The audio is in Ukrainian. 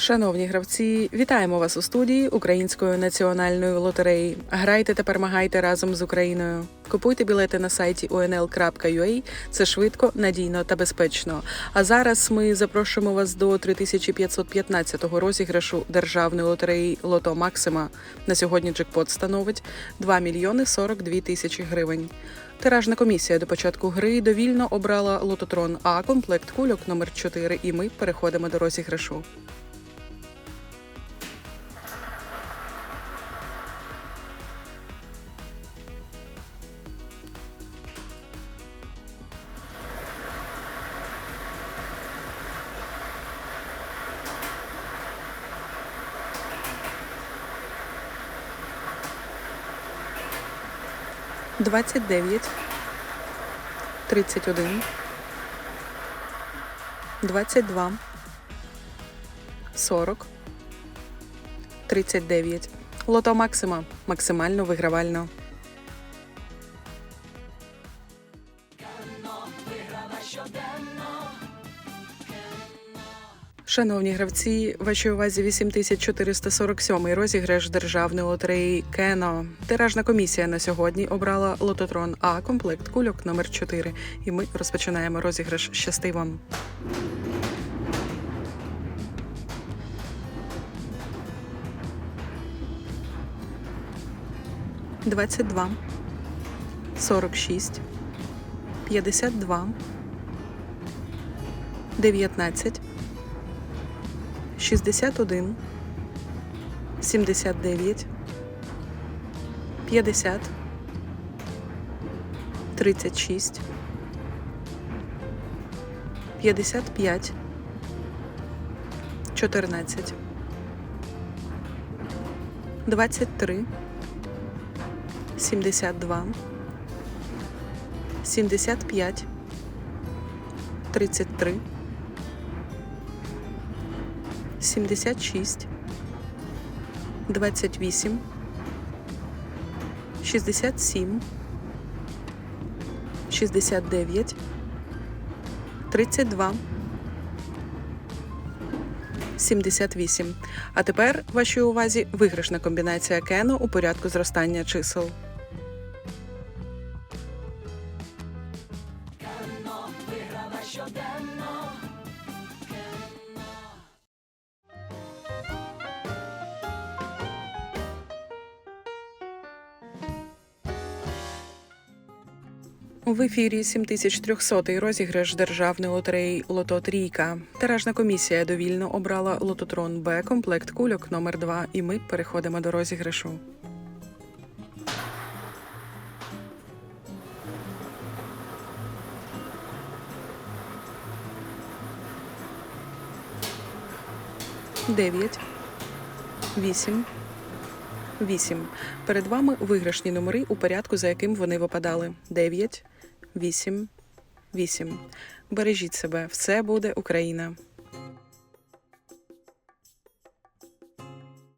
Шановні гравці, вітаємо вас у студії Української національної лотереї. Грайте та перемагайте разом з Україною. Купуйте білети на сайті unl.ua. Це швидко, надійно та безпечно. А зараз ми запрошуємо вас до 3515 розіграшу державної лотереї Лото Максима. На сьогодні джекпот становить 2 мільйони 42 тисячі гривень. Тиражна комісія до початку гри довільно обрала лототрон А комплект кульок номер 4 і ми переходимо до розіграшу. Двадцять дев'ять, тридцять один, двадцять два, сорок, тридцять дев'ять. Лото Максима. Максимально вигравально. Шановні гравці, вашій увазі 8447 розіграш державної лотереї Кено. Тиражна комісія на сьогодні обрала лототрон А комплект кульок номер 4 І ми розпочинаємо розіграш. Щасти вам! Двадцять два, сорок шість, п'ятдесят два, дев'ятнадцять. 61, 79, 50, 36, 55, 14, 23, 72, 75, 33, 76, 28, 67, 69, 32, 78. А тепер вашій увазі виграшна комбінація кено у порядку зростання чисел. В ефірі 7300 розіграш державної лотереї Лото Трійка. Тиражна комісія довільно обрала лототрон Б комплект кульок номер 2 і ми переходимо до розіграшу. Дев'ять, вісім, вісім. Перед вами виграшні номери у порядку, за яким вони випадали. Дев'ять, вісім, вісім. Бережіть себе, все буде Україна.